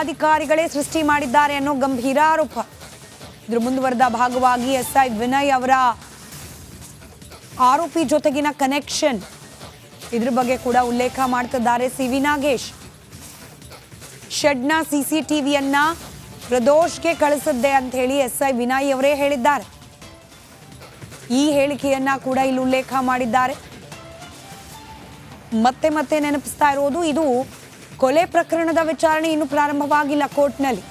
ಅಧಿಕಾರಿಗಳೇ ಸೃಷ್ಟಿ ಮಾಡಿದ್ದಾರೆ ಅನ್ನೋ ಗಂಭೀರ ಆರೋಪ. ಇದ್ರ ಮುಂದುವರೆದ ಭಾಗವಾಗಿ ಎಸ್ಐ ವಿನಯ್ ಅವರ ಆರೋಪಿ ಜೊತೆಗಿನ ಕನೆಕ್ಷನ್ ಇದ್ರ ಬಗ್ಗೆ ಕೂಡ ಉಲ್ಲೇಖ ಮಾಡ್ತಿದ್ದಾರೆ ಸಿ ವಿ ನಾಗೇಶ್. ಶೆಡ್ನ ಸಿ ಸಿ ಟಿವಿಯನ್ನ ಪ್ರದೋಷ್ಗೆ ಕಳಿಸಿದ್ದೆ ಅಂತ ಹೇಳಿ ಎಸ್ಐ ವಿನಯ್ ಅವರೇ ಹೇಳಿದ್ದಾರೆ. ಈ ಹೇಳಿಕೆಯನ್ನ ಕೂಡ ಇಲ್ಲಿ ಉಲ್ಲೇಖ ಮಾಡಿದ್ದಾರೆ. ಮತ್ತೆ ಮತ್ತೆ ನೆನಪಿಸ್ತಾ ಇರೋದು ಇದು ಕೊಲೆ ಪ್ರಕರಣದ ವಿಚಾರಣೆ ಇನ್ನು ಪ್ರಾರಂಭವಾಗಿಲ್ಲ ಕೋರ್ಟ್ನಲ್ಲಿ.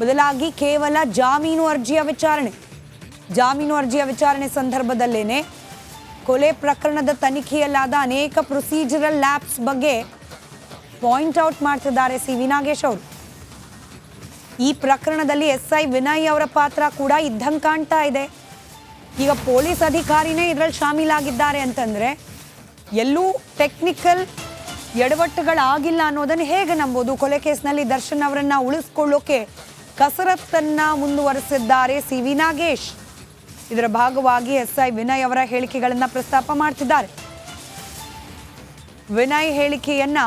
ಬದಲಾಗಿ ಕೇವಲ ಜಾಮೀನು ಅರ್ಜಿಯ ವಿಚಾರಣೆ. ಜಾಮೀನು ಅರ್ಜಿಯ ವಿಚಾರಣೆ ಸಂದರ್ಭದಲ್ಲೇನೆ ಕೊಲೆ ಪ್ರಕರಣದ ತನಿಖೆಯಲ್ಲಾದ ಅನೇಕ ಪ್ರೊಸೀಜರಲ್ ಲ್ಯಾಬ್ಸ್ ಬಗ್ಗೆ ಪಾಯಿಂಟ್ ಔಟ್ ಮಾಡ್ತಿದ್ದಾರೆ ಸಿ. ವಿ. ನಾಗೇಶ್ ಅವರು. ಈ ಪ್ರಕರಣದಲ್ಲಿ ಎಸ್. ಐ. ವಿನಯ್ ಅವರ ಪಾತ್ರ ಕೂಡ ಇದ್ದಂಗೆ ಕಾಣ್ತಾ ಇದೆ. ಈಗ ಪೊಲೀಸ್ ಅಧಿಕಾರಿನೇ ಇದರಲ್ಲಿ ಶಾಮೀಲಾಗಿದ್ದಾರೆ ಅಂತಂದ್ರೆ ಎಲ್ಲೂ ಟೆಕ್ನಿಕಲ್ ಎಡವಟ್ಟುಗಳಾಗಿಲ್ಲ ಅನ್ನೋದನ್ನು ಹೇಗೆ ನಂಬೋದು? ಕೊಲೆ ಕೇಸ್ನಲ್ಲಿ ದರ್ಶನ್ ಅವರನ್ನ ಉಳಿಸ್ಕೊಳ್ಳೋಕೆ ಕಸರತ್ತನ್ನ ಮುಂದುವರೆಸಿದ್ದಾರೆ ಸಿ ವಿ ನಾಗೇಶ್. ಇದರ ಭಾಗವಾಗಿ ಎಸ್ ಐ ವಿನಯ್ ಅವರ ಹೇಳಿಕೆಗಳನ್ನು ಪ್ರಸ್ತಾಪ ಮಾಡ್ತಿದ್ದಾರೆ. ವಿನಯ್ ಹೇಳಿಕೆಯನ್ನ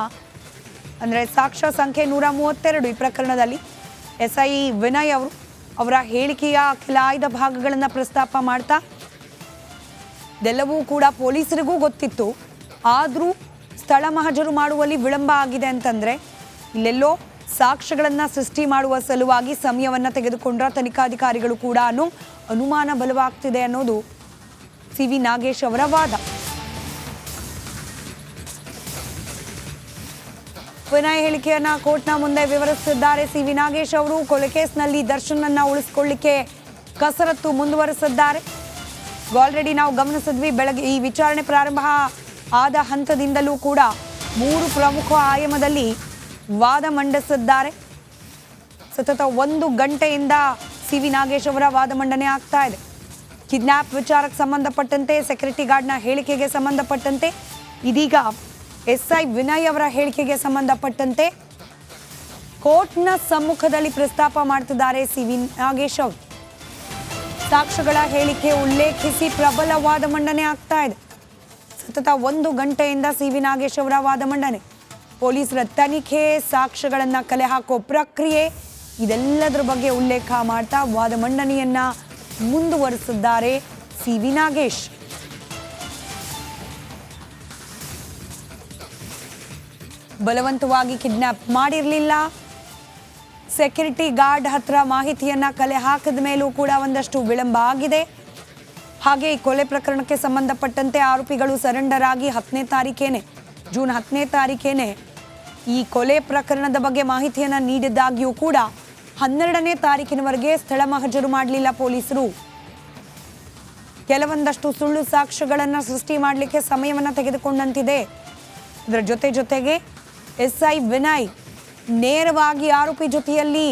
ಅಂದರೆ ಸಾಕ್ಷ್ಯ ಸಂಖ್ಯೆ ನೂರ ಮೂವತ್ತೆರಡು ಈ ಪ್ರಕರಣದಲ್ಲಿ ಎಸ್ ಐ ವಿನಯ್ ಅವರು ಅವರ ಹೇಳಿಕೆಯ ಕೆಲ ಆಯ್ದ ಭಾಗಗಳನ್ನು ಪ್ರಸ್ತಾಪ ಮಾಡ್ತಾ ಇದೆಲ್ಲವೂ ಕೂಡ ಪೊಲೀಸರಿಗೂ ಗೊತ್ತಿತ್ತು. ಆದರೂ ಸ್ಥಳ ಮಹಜರು ಮಾಡುವಲ್ಲಿ ವಿಳಂಬ ಆಗಿದೆ ಅಂತಂದರೆ ಇಲ್ಲೆಲ್ಲೋ ಸಾಕ್ಷ್ಯಗಳನ್ನು ಸೃಷ್ಟಿ ಮಾಡುವ ಸಲುವಾಗಿ ಸಮಯವನ್ನು ತೆಗೆದುಕೊಂಡ ತನಿಖಾಧಿಕಾರಿಗಳು ಕೂಡ ಅನುಮಾನ ಬಲವಾಗ್ತಿದೆ ಅನ್ನೋದು ಸಿ ವಿ ನಾಗೇಶ್ ಅವರ ವಾದ. ವಿನಯ್ ಹೇಳಿಕೆಯನ್ನ ಕೋರ್ಟ್ನ ಮುಂದೆ ವಿವರಿಸಿದ್ದಾರೆ ಸಿ ವಿ ನಾಗೇಶ್ ಅವರು. ಕೊಲೆ ಕೇಸ್ನಲ್ಲಿ ದರ್ಶನನ್ನ ಉಳಿಸಿಕೊಳ್ಳಿಕ್ಕೆ ಕಸರತ್ತು ಮುಂದುವರೆಸಿದ್ದಾರೆ. ಆಲ್ರೆಡಿ ನಾವು ಗಮನಿಸಿದ್ವಿ, ಬೆಳಗ್ಗೆ ಈ ವಿಚಾರಣೆ ಪ್ರಾರಂಭ ಆದ ಹಂತದಿಂದಲೂ ಕೂಡ ಮೂರು ಪ್ರಮುಖ ಆಯಾಮದಲ್ಲಿ ವಾದ ಮಂಡಿಸಿದ್ದಾರೆ. ಸತತ ಒಂದು ಗಂಟೆಯಿಂದ ಸಿ ವಿ ನಾಗೇಶ್ ಅವರ ವಾದ ಮಂಡನೆ ಆಗ್ತಾ ಇದೆ. ಕಿಡ್ನ್ಯಾಪ್ ವಿಚಾರಕ್ಕೆ ಸಂಬಂಧಪಟ್ಟಂತೆ, ಸೆಕ್ಯೂರಿಟಿ ಗಾರ್ಡ್ನ ಹೇಳಿಕೆಗೆ ಸಂಬಂಧಪಟ್ಟಂತೆ, ಇದೀಗ ಎಸ್ ಐ ವಿನಯ್ ಅವರ ಹೇಳಿಕೆಗೆ ಸಂಬಂಧಪಟ್ಟಂತೆ ಕೋರ್ಟ್ನ ಸಮ್ಮುಖದಲ್ಲಿ ಪ್ರಸ್ತಾಪ ಮಾಡ್ತಿದ್ದಾರೆ ಸಿ ವಿ ನಾಗೇಶ್ ಅವರು. ಸಾಕ್ಷ್ಯಗಳ ಹೇಳಿಕೆ ಉಲ್ಲೇಖಿಸಿ ಪ್ರಬಲ ವಾದ ಮಂಡನೆ ಆಗ್ತಾ ಇದೆ. ಸತತ ಒಂದು ಗಂಟೆಯಿಂದ ಸಿ ವಿ ನಾಗೇಶ್ ಅವರ ವಾದ ಮಂಡನೆ. ಪೊಲೀಸರ ತನಿಖೆ, ಸಾಕ್ಷ್ಯಗಳನ್ನು ಕಲೆ ಹಾಕೋ ಪ್ರಕ್ರಿಯೆ, ಇದೆಲ್ಲದರ ಬಗ್ಗೆ ಉಲ್ಲೇಖ ಮಾಡ್ತಾ ವಾದ ಮಂಡನೆಯನ್ನ ಮುಂದುವರಿಸಿದ್ದಾರೆ ಸಿ ವಿ ನಾಗೇಶ್. ಬಲವಂತವಾಗಿ ಕಿಡ್ನಾಪ್ ಮಾಡಿರಲಿಲ್ಲ. ಸೆಕ್ಯೂರಿಟಿ ಗಾರ್ಡ್ ಹತ್ರ ಮಾಹಿತಿಯನ್ನ ಕಲೆ ಹಾಕಿದ ಮೇಲೂ ಕೂಡ ಒಂದಷ್ಟು ವಿಳಂಬ ಆಗಿದೆ. ಹಾಗೆ ಈ ಕೊಲೆ ಪ್ರಕರಣಕ್ಕೆ ಸಂಬಂಧಪಟ್ಟಂತೆ ಆರೋಪಿಗಳು ಸರೆಂಡರ್ ಆಗಿ ಹತ್ತನೇ ತಾರೀಕೇನೆ ಜೂನ್ ಹತ್ತನೇ ತಾರೀಕೇನೆ ಈ ಕೊಲೆ ಪ್ರಕರಣದ ಬಗ್ಗೆ ಮಾಹಿತಿಯನ್ನು ನೀಡಿದ್ದಾಗಿಯೂ ಕೂಡ ಹನ್ನೆರಡನೇ ತಾರೀಕಿನವರೆಗೆ ಸ್ಥಳ ಮಹಜರು ಮಾಡಲಿಲ್ಲ ಪೊಲೀಸರು. ಕೆಲವೊಂದಷ್ಟು ಸುಳ್ಳು ಸಾಕ್ಷ್ಯಗಳನ್ನು ಸೃಷ್ಟಿ ಮಾಡಲಿಕ್ಕೆ ಸಮಯವನ್ನು ತೆಗೆದುಕೊಂಡಂತಿದೆ. ಇದರ ಜೊತೆ ಜೊತೆಗೆ ಎಸ್ ಐ ವಿನಯ್ ನೇರವಾಗಿ ಆರೋಪಿ ಜೊತೆಯಲ್ಲಿ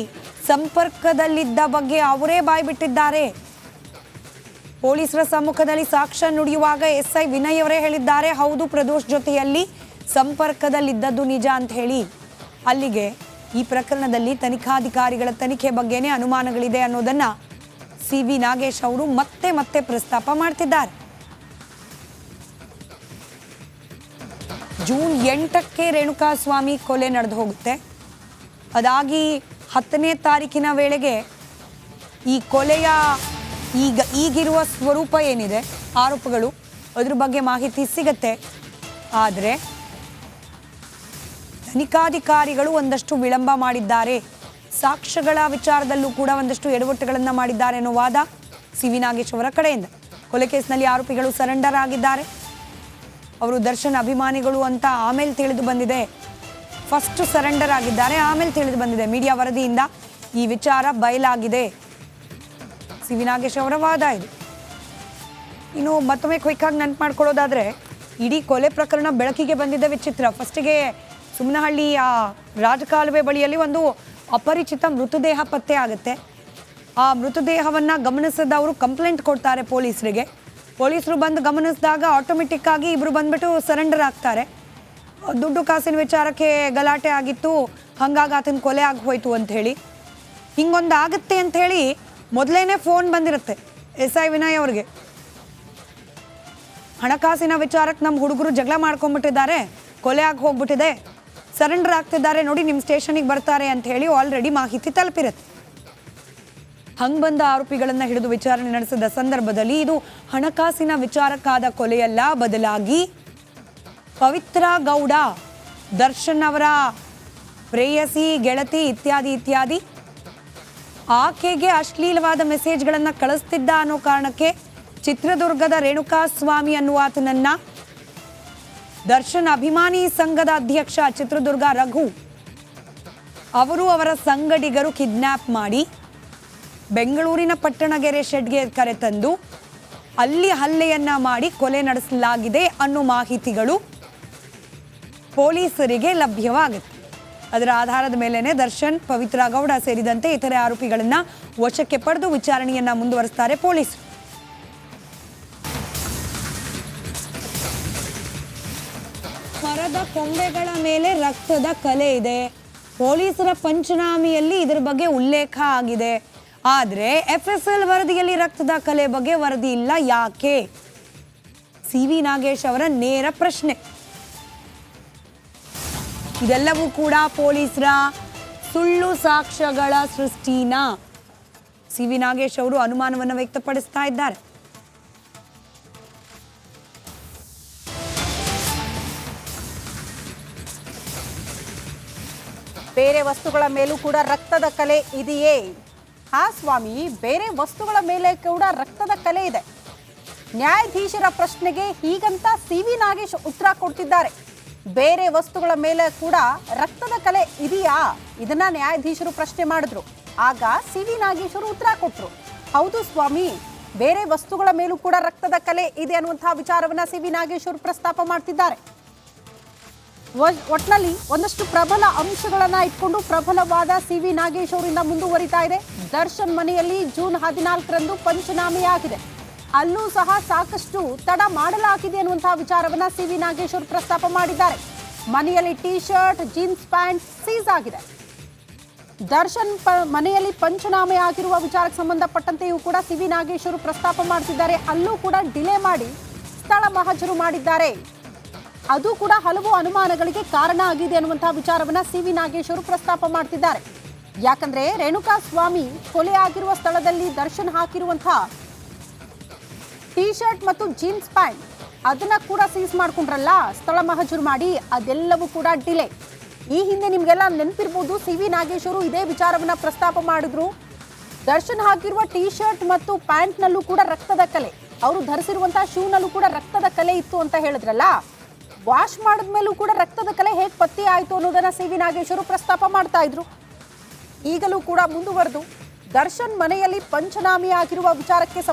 ಸಂಪರ್ಕದಲ್ಲಿದ್ದ ಬಗ್ಗೆ ಅವರೇ ಬಾಯ್ಬಿಟ್ಟಿದ್ದಾರೆ. ಪೊಲೀಸರ ಸಮ್ಮುಖದಲ್ಲಿ ಸಾಕ್ಷ್ಯ ನುಡಿಯುವಾಗ ಎಸ್ಐ ವಿನಯ್ ಅವರೇ ಹೇಳಿದ್ದಾರೆ. ಹೌದು, ಪ್ರದೋಷ್ ಜೊತೆಯಲ್ಲಿ ಸಂಪರ್ಕದಲ್ಲಿದ್ದದ್ದು ನಿಜ ಅಂತ ಹೇಳಿ. ಅಲ್ಲಿಗೆ ಈ ಪ್ರಕರಣದಲ್ಲಿ ತನಿಖಾಧಿಕಾರಿಗಳ ತನಿಖೆ ಬಗ್ಗೆನೇ ಅನುಮಾನಗಳಿದೆ ಅನ್ನೋದನ್ನ ಸಿ ವಿ ನಾಗೇಶ್ ಅವರು ಮತ್ತೆ ಮತ್ತೆ ಪ್ರಸ್ತಾಪ ಮಾಡ್ತಿದ್ದಾರೆ. ಜೂನ್ ಎಂಟಕ್ಕೆ ರೇಣುಕಾಸ್ವಾಮಿ ಕೊಲೆ ನಡೆದು ಹೋಗುತ್ತೆ. ಅದಾಗಿ ಹತ್ತನೇ ತಾರೀಕಿನ ವೇಳೆಗೆ ಈ ಕೊಲೆಯ ಈಗ ಈಗಿರುವ ಸ್ವರೂಪ ಏನಿದೆ? ಆರೋಪಗಳು ಅದ್ರ ಬಗ್ಗೆ ಮಾಹಿತಿ ಸಿಗತ್ತೆ. ಆದರೆ ತನಿಖಾಧಿಕಾರಿಗಳು ಒಂದಷ್ಟು ವಿಳಂಬ ಮಾಡಿದ್ದಾರೆ. ಸಾಕ್ಷ್ಯಗಳ ವಿಚಾರದಲ್ಲೂ ಕೂಡ ಒಂದಷ್ಟು ಎಡವಟ್ಟುಗಳನ್ನು ಮಾಡಿದ್ದಾರೆ ಅನ್ನೋ ವಾದ ಸಿ ವಿ ನಾಗೇಶ್ ಅವರ ಕಡೆಯಿಂದ. ಕೊಲೆ ಕೇಸ್ನಲ್ಲಿ ಆರೋಪಿಗಳು ಸರೆಂಡರ್ ಆಗಿದ್ದಾರೆ. ಅವರು ದರ್ಶನ್ ಅಭಿಮಾನಿಗಳು ಅಂತ ಆಮೇಲೆ ತಿಳಿದು ಬಂದಿದೆ. ಫಸ್ಟ್ ಸರೆಂಡರ್ ಆಗಿದ್ದಾರೆ, ಆಮೇಲೆ ತಿಳಿದು ಬಂದಿದೆ. ಮೀಡಿಯಾ ವರದಿಯಿಂದ ಈ ವಿಚಾರ ಬಯಲಾಗಿದೆ. ಸಿ. ವಿ ಅವರ ವಾದ ಇದು. ಇನ್ನು ಮತ್ತೊಮ್ಮೆ ಕ್ವಿಕ್ಕಾಗಿ ನೆನ್ಪು ಮಾಡ್ಕೊಳ್ಳೋದಾದ್ರೆ, ಇಡೀ ಕೊಲೆ ಪ್ರಕರಣ ಬೆಳಕಿಗೆ ಬಂದಿದ್ದ ವಿಚಿತ್ರ. ಫಸ್ಟಿಗೆ ಸುಮ್ಮನಹಳ್ಳಿ ಆ ರಾಜಕಾಲುವೆ ಬಳಿಯಲ್ಲಿ ಒಂದು ಅಪರಿಚಿತ ಮೃತದೇಹ ಪತ್ತೆ ಆಗುತ್ತೆ. ಆ ಮೃತದೇಹವನ್ನು ಗಮನಿಸಿದವರು ಕಂಪ್ಲೇಂಟ್ ಕೊಡ್ತಾರೆ ಪೊಲೀಸರಿಗೆ. ಪೊಲೀಸರು ಬಂದು ಗಮನಿಸಿದಾಗ ಆಟೋಮೆಟಿಕ್ಕಾಗಿ ಇಬ್ಬರು ಬಂದ್ಬಿಟ್ಟು ಸರೆಂಡರ್ ಆಗ್ತಾರೆ. ದುಡ್ಡು ಕಾಸಿನ ವಿಚಾರಕ್ಕೆ ಗಲಾಟೆ ಆಗಿತ್ತು. ಹಂಗಾಗಿ ಆತನ ಕೊಲೆ ಆಗಿ ಹೋಯಿತು ಅಂತ ಹೇಳಿ. ಹಿಂಗೊಂದು ಆಗುತ್ತೆ ಅಂತ ಹೇಳಿ ಮೊದಲೇನೆ ಫೋನ್ ಬಂದಿರುತ್ತೆ. ಎಸ್ ಐ ವಿನಯ್ ಅವ್ರಿಗೆ. ಹಣಕಾಸಿನ ವಿಚಾರಕ್ಕೆ ನಮ್ಮ ಹುಡುಗರು ಜಗಳ ಮಾಡ್ಕೊಂಡ್ಬಿಟ್ಟಿದ್ದಾರೆ ಕೊಲೆ ಆಗಿ ಹೋಗ್ಬಿಟ್ಟಿದೆ. ಸರೆಂಡರ್ ಆಗ್ತಿದ್ದಾರೆ. ನೋಡಿ ನಿಮ್ಮ ಸ್ಟೇಷನಿಗೆ ಬರ್ತಾರೆ ಅಂತ ಹೇಳಿ ಆಲ್ರೆಡಿ ಮಾಹಿತಿ ತಲುಪಿರುತ್ತೆ. ಹಂಗೆ ಬಂದ ಆರೋಪಿಗಳನ್ನು ಹಿಡಿದು ವಿಚಾರಣೆ ನಡೆಸಿದ ಸಂದರ್ಭದಲ್ಲಿ ಇದು ಹಣಕಾಸಿನ ವಿಚಾರಕ್ಕಾದ ಕೊಲೆಯಲ್ಲ, ಬದಲಾಗಿ ಪವಿತ್ರ ಗೌಡ, ದರ್ಶನ್ ಅವರ ಪ್ರೇಯಸಿ, ಗೆಳತಿ ಇತ್ಯಾದಿ ಇತ್ಯಾದಿ ಆಕೆಗೆ ಅಶ್ಲೀಲವಾದ ಮೆಸೇಜ್ಗಳನ್ನು ಕಳಿಸ್ತಿದ್ದ ಅನ್ನೋ ಕಾರಣಕ್ಕೆ ಚಿತ್ರದುರ್ಗದ ರೇಣುಕಾ ಸ್ವಾಮಿ ಅನ್ನುವಾತನನ್ನ ದರ್ಶನ್ ಅಭಿಮಾನಿ ಸಂಘದ ಅಧ್ಯಕ್ಷ ಚಿತ್ರದುರ್ಗ ರಘು ಅವರು ಅವರ ಸಂಗಡಿಗರು ಕಿಡ್ನ್ಯಾಪ್ ಮಾಡಿ ಬೆಂಗಳೂರಿನ ಪಟ್ಟಣಗೆರೆ ಶೆಡ್ಗೆ ಕರೆತಂದು ಅಲ್ಲಿ ಹಲ್ಲೆಯನ್ನ ಮಾಡಿ ಕೊಲೆ ನಡೆಸಲಾಗಿದೆ ಅನ್ನೋ ಮಾಹಿತಿಗಳು ಪೊಲೀಸರಿಗೆ ಲಭ್ಯವಾಗುತ್ತೆ. ಅದರ ಆಧಾರದ ಮೇಲೆನೆ ದರ್ಶನ್, ಪವಿತ್ರ ಗೌಡ ಸೇರಿದಂತೆ ಇತರೆ ಆರೋಪಿಗಳನ್ನ ವಶಕ್ಕೆ ಪಡೆದು ವಿಚಾರಣೆಯನ್ನ ಮುಂದುವರಿಸ್ತಾರೆ ಪೊಲೀಸರು ಮರದ ಕೊಂಬೆಗಳ ಮೇಲೆ ರಕ್ತದ ಕಲೆ ಇದೆ. ಪೊಲೀಸರ ಪಂಚನಾಮಿಯಲ್ಲಿ ಇದರ ಬಗ್ಗೆ ಉಲ್ಲೇಖ ಆಗಿದೆ. ಆದರೆ ಎಫ್ ಎಸ್ ಎಲ್ ವರದಿಯಲ್ಲಿ ರಕ್ತದ ಕಲೆ ಬಗ್ಗೆ ವರದಿ ಇಲ್ಲ. ಯಾಕೆ? ಸಿ ವಿ ನಾಗೇಶ್ ಅವರ ನೇರ ಪ್ರಶ್ನೆ. ಇದೆಲ್ಲವೂ ಕೂಡ ಪೊಲೀಸರ ಸುಳ್ಳು ಸಾಕ್ಷ್ಯಗಳ ಸೃಷ್ಟಿನ ಸಿ ವಿ ನಾಗೇಶ್ ಅವರು ಅನುಮಾನವನ್ನು ವ್ಯಕ್ತಪಡಿಸ್ತಾ ಇದ್ದಾರೆ. ಬೇರೆ ವಸ್ತುಗಳ ಮೇಲೂ ಕೂಡ ರಕ್ತದ ಕಲೆ ಇದೆಯೇ? ಹಾ ಸ್ವಾಮಿ, ಬೇರೆ ವಸ್ತುಗಳ ಮೇಲೆ ಕೂಡ ರಕ್ತದ ಕಲೆ ಇದೆ. ನ್ಯಾಯಾಧೀಶರ ಪ್ರಶ್ನೆಗೆ ಹೀಗಂತ ಸಿ ನಾಗೇಶ್ ಉತ್ತರ ಕೊಡ್ತಿದ್ದಾರೆ. ಬೇರೆ ವಸ್ತುಗಳ ಮೇಲೆ ಕೂಡ ರಕ್ತದ ಕಲೆ ಇದೆಯಾ? ಇದನ್ನ ನ್ಯಾಯಾಧೀಶರು ಪ್ರಶ್ನೆ ಮಾಡಿದ್ರು. ಆಗ ಸಿ ವಿ ನಾಗೇಶ್ವರು ಉತ್ತರ ಕೊಟ್ಟರು ಹೌದು ಸ್ವಾಮಿ, ಬೇರೆ ವಸ್ತುಗಳ ಮೇಲೂ ಕೂಡ ರಕ್ತದ ಕಲೆ ಇದೆ ಅನ್ನುವಂತಹ ವಿಚಾರವನ್ನ ಸಿ ವಿ ನಾಗೇಶ್ವರು ಪ್ರಸ್ತಾಪ ಮಾಡ್ತಿದ್ದಾರೆ. ಒಟ್ನಲ್ಲಿ ಒಂದಷ್ಟು ಪ್ರಬಲ ಅಂಶಗಳನ್ನ ಇಟ್ಕೊಂಡು ಪ್ರಬಲವಾದ ಸಿ ವಿ ನಾಗೇಶ್ ಅವರಿಂದ ಮುಂದುವರಿತಾ ಇದೆ. ದರ್ಶನ್ ಮನೆಯಲ್ಲಿ ಜೂನ್ ಹದಿನಾಲ್ಕರಂದು ಪಂಚನಾಮೆಯಾಗಿದೆ. ಅಲ್ಲೂ ಸಹ ಸಾಕಷ್ಟು ತಡ ಮಾಡಲಾಗಿದೆ ಅನ್ನುವಂತಹ ವಿಚಾರವನ್ನ ಸಿ ವಿ ನಾಗೇಶ್ವರ್ ಪ್ರಸ್ತಾಪ ಮಾಡಿದ್ದಾರೆ. ಮನೆಯಲ್ಲಿ T shirt jeans, pant seize ಆಗಿದೆ. ದರ್ಶನ್ ಪ, ಮನೆಯಲ್ಲಿ ಪಂಚನಾಮೆ ಆಗಿರುವ ವಿಚಾರಕ್ಕೆ ಸಂಬಂಧಪಟ್ಟಂತೆಯೂ ಕೂಡ ಸಿ ವಿ ನಾಗೇಶ್ವರ್ ಪ್ರಸ್ತಾಪ ಮಾಡ್ತಿದ್ದಾರೆ. ಅಲ್ಲೂ ಕೂಡ ಡಿಲೇ ಮಾಡಿ ಸ್ಥಳ ಮಹಜರು ಮಾಡಿದ್ದಾರೆ. ಅದು ಕೂಡ ಹಲವು ಅನುಮಾನಗಳಿಗೆ ಕಾರಣ ಆಗಿದೆ ಅನ್ನುವಂತಹ ವಿಚಾರವನ್ನ ಸಿ ವಿ ನಾಗೇಶ್ವರ್ ಪ್ರಸ್ತಾಪ ಮಾಡ್ತಿದ್ದಾರೆ. ಯಾಕಂದ್ರೆ ರೇಣುಕಾ ಸ್ವಾಮಿ ಕೊಲೆ ಆಗಿರುವ ಸ್ಥಳದಲ್ಲಿ ದರ್ಶನ್ ಹಾಕಿರುವಂತಹ ಟಿ ಶರ್ಟ್ ಮತ್ತು ಜೀನ್ಸ್ ಪ್ಯಾಂಟ್ ಅದನ್ನ ಕೂಡ ಸೀಸ್ ಮಾಡ್ಕೊಂಡ್ರಲ್ಲ, ಸ್ಥಳ ಮಹಜೂರು ಮಾಡಿ ಅದೆಲ್ಲವೂ ಕೂಡ ಡಿಲೇ ಈ ಹಿಂದೆ ನಿಮ್ಗೆಲ್ಲ ನೆನಪಿರ್ಬೋದು, ಸಿ ವಿ ನಾಗೇಶ್ ಅವರು ಇದೇ ವಿಚಾರವನ್ನ ಪ್ರಸ್ತಾಪ ಮಾಡಿದ್ರು. ದರ್ಶನ್ ಹಾಕಿರುವ ಟೀ ಶರ್ಟ್ ಮತ್ತು ಪ್ಯಾಂಟ್ನಲ್ಲೂ ಕೂಡ ರಕ್ತದ ಕಲೆ. ಅವರು ಧರಿಸಿರುವಂತಹ ಶೂನಲ್ಲೂ ಕೂಡ ರಕ್ತದ ಕಲೆ ಇತ್ತು ಅಂತ ಹೇಳಿದ್ರಲ್ಲ. ವಾಶ್ ಮಾಡಿದ್ಮೇಲೂ ಕೂಡ ರಕ್ತದ ಕಲೆ ಹೇಗೆ ಪತ್ತೆ ಆಯಿತು ಅನ್ನೋದನ್ನ ಸಿ ವಿ ನಾಗೇಶ್ ಅವರು ಪ್ರಸ್ತಾಪ ಮಾಡ್ತಾ ಇದ್ರು. ಈಗಲೂ ಕೂಡ ಮುಂದುವರೆದು. ದರ್ಶನ್ ಮನೆಯಲ್ಲಿ ಪಂಚನಾಮಿ ಆಗಿರುವ ವಿಚಾರಕ್ಕೆ